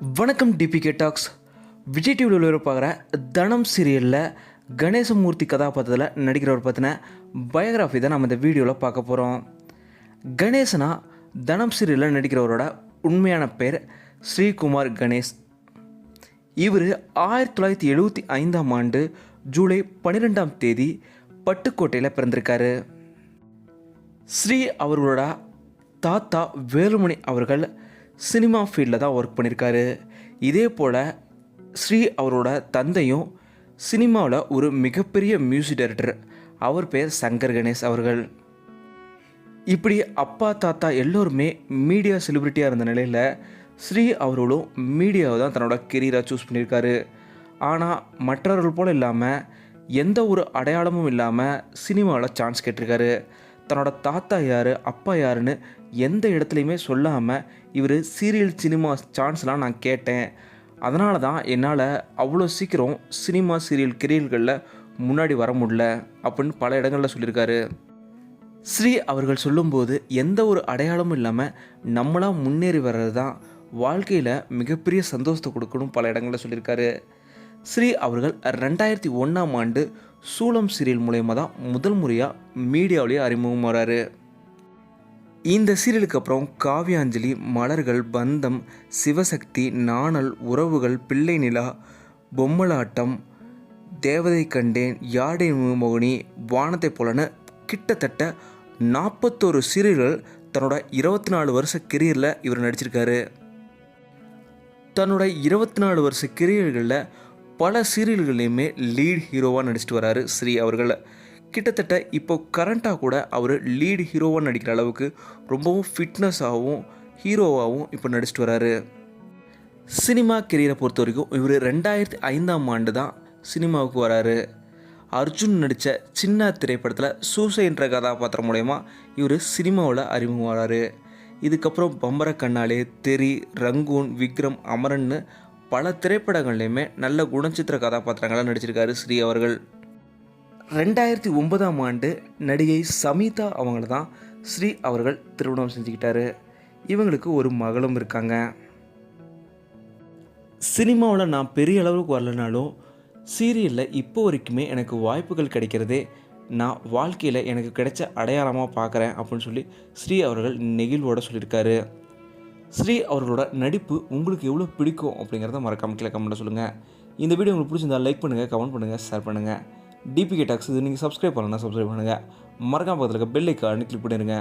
வணக்கம் DPK tax Vijay டிவியில் ஒளிபரப்பாகிற தனம் சீரியலில் கணேசமூர்த்தி கதாபாத்திரத்தில் நடிக்கிறவர் பற்றின பயோகிராஃபி தான் நம்ம இந்த வீடியோவில் பார்க்க போகிறோம் கணேசனா தனம் சீரியலில் நடிக்கிறவரோட உண்மையான பேர் ஸ்ரீகுமார் கணேஷ். இவர் ஆயிரத்தி தொள்ளாயிரத்தி எழுபத்தி ஐந்தாம் ஆண்டு ஜூலை பன்னிரெண்டாம் தேதி பட்டுக்கோட்டையில் பிறந்திருக்காரு. ஸ்ரீ அவர்களோட தாத்தா வேலுமணி அவர்கள் சினிமா ஃபீல்டில் தான் ஒர்க் பண்ணியிருக்காரு. இதே போல் ஸ்ரீ அவரோட தந்தையும் சினிமாவில் ஒரு மிகப்பெரிய மியூசிக் டைரக்டர் அவர் பேர் சங்கர் கணேஷ் அவர்கள். இப்படி அப்பா தாத்தா எல்லோருமே மீடியா செலிப்ரிட்டியாக இருந்த நிலையில் ஸ்ரீ அவர்களும் மீடியாவை தான் தன்னோட கெரியராக சூஸ் பண்ணியிருக்காரு. ஆனால் மற்றவர்கள் போல் இல்லாமல் எந்த ஒரு அடையாளமும் இல்லாமல் சினிமாவில் சான்ஸ் கேட்டிருக்காரு. தன்னோட தாத்தா யார் அப்பா யாருன்னு எந்த இடத்துலையுமே சொல்லாமல் இவர் சீரியல் சினிமா சான்ஸ்லாம் நான் கேட்டேன். அதனால தான் என்னால் அவ்வளோ சீக்கிரம் சினிமா சீரியல் கெரியர்களில் முன்னாடி வர முடியல அப்படின்னு பல இடங்களில் சொல்லியிருக்காரு. ஸ்ரீ அவர்கள் சொல்லும்போது எந்த ஒரு அடையாளமும் இல்லாமல் நம்மளாக முன்னேறி வர்றது தான் வாழ்க்கையில் மிகப்பெரிய சந்தோஷத்தை கொடுக்கணும் பல இடங்களில் சொல்லியிருக்காரு. ஸ்ரீ அவர்கள் ரெண்டாயிரத்தி ஒன்றாம் ஆண்டு சூலம் சீரியல் மூலயமா தான் முதல் முறையாக மீடியாவிலேயே அறிமுகம் வராரு. இந்த சீரியலுக்கு அப்புறம் காவியாஞ்சலி மலர்கள் பந்தம் சிவசக்தி நாணல் உறவுகள் பிள்ளை நிலா பொம்மலாட்டம் தேவதை கண்டேன் யாடை மோகினி வானத்தை போலன்னு கிட்டத்தட்ட நாற்பத்தோரு சீரியல்கள் தன்னோட இருபத்தி நாலு வருஷ கெரியரில் இவர் நடிச்சிருக்காரு. தன்னோட இருபத்தி நாலு வருஷ கெரியர்களில் பல சீரியல்கள்லையுமே லீட் ஹீரோவாக நடிச்சிட்டு வராரு ஸ்ரீ அவர்கள். கிட்டத்தட்ட இப்போ கரண்ட்டாக கூட அவர் லீட் ஹீரோவாக நடிக்கிற அளவுக்கு ரொம்பவும் ஃபிட்னஸாகவும் ஹீரோவாகவும் இப்போ நடிச்சிட்டு வராரு. சினிமா கெரியரை பொறுத்த வரைக்கும் இவர் ரெண்டாயிரத்தி ஐந்தாம் ஆண்டு தான் சினிமாவுக்கு வராரு. அர்ஜுன் நடித்த சின்ன திரைப்படத்தில் சூசைன்ற கதாபாத்திரம் மூலயமா இவர் சினிமாவில் அறிமுகம் வராரு இதுக்கப்புறம் பம்பர கண்ணாலே தெரி ரங்கூன் விக்ரம் அமரன்னு பல திரைப்படங்கள்லையுமே நல்ல குணச்சித்திர கதாபாத்திரங்களாக நடிச்சிருக்காரு ஸ்ரீ அவர்கள். ரெண்டாயிரத்தி ஒன்பதாம் ஆண்டு நடிகை சமீதா அவங்கள தான் ஸ்ரீ அவர்கள் திருமணம் செஞ்சுக்கிட்டாரு. இவங்களுக்கு ஒரு மகளும் இருக்காங்க. சினிமாவில் நான் பெரிய அளவுக்கு வரலனாலும் சீரியலில் இப்போ வரைக்குமே எனக்கு வாய்ப்புகள் கிடைக்கிறதே நான் வாழ்க்கையில் எனக்கு கிடைச்ச அடையாளமாக பார்க்குறேன் அப்படின்னு சொல்லி ஸ்ரீ அவர்கள் நெகிழ்வோடு சொல்லியிருக்காரு. ஸ்ரீ அவர்களோட நடிப்பு உங்களுக்கு எவ்வளோ பிடிக்கும் அப்படிங்கிறத மறக்காம கீழே கமெண்ட்டில் சொல்லுங்கள் இந்த வீடியோ உங்களுக்கு பிடிச்சிருந்தா லைக் பண்ணுங்கள் கமெண்ட் பண்ணுங்கள் ஷேர் பண்ணுங்கள் டிபிகே டாக்ஸ் இது நீங்கள் சப்ஸ்கிரைப் பண்ணலன்னா சப்ஸ்கிரைப் பண்ணுங்கள் மறக்காம பக்கத்தில் இருக்க பெல் ஐக்கானு கிளிக் பண்ணிடுங்க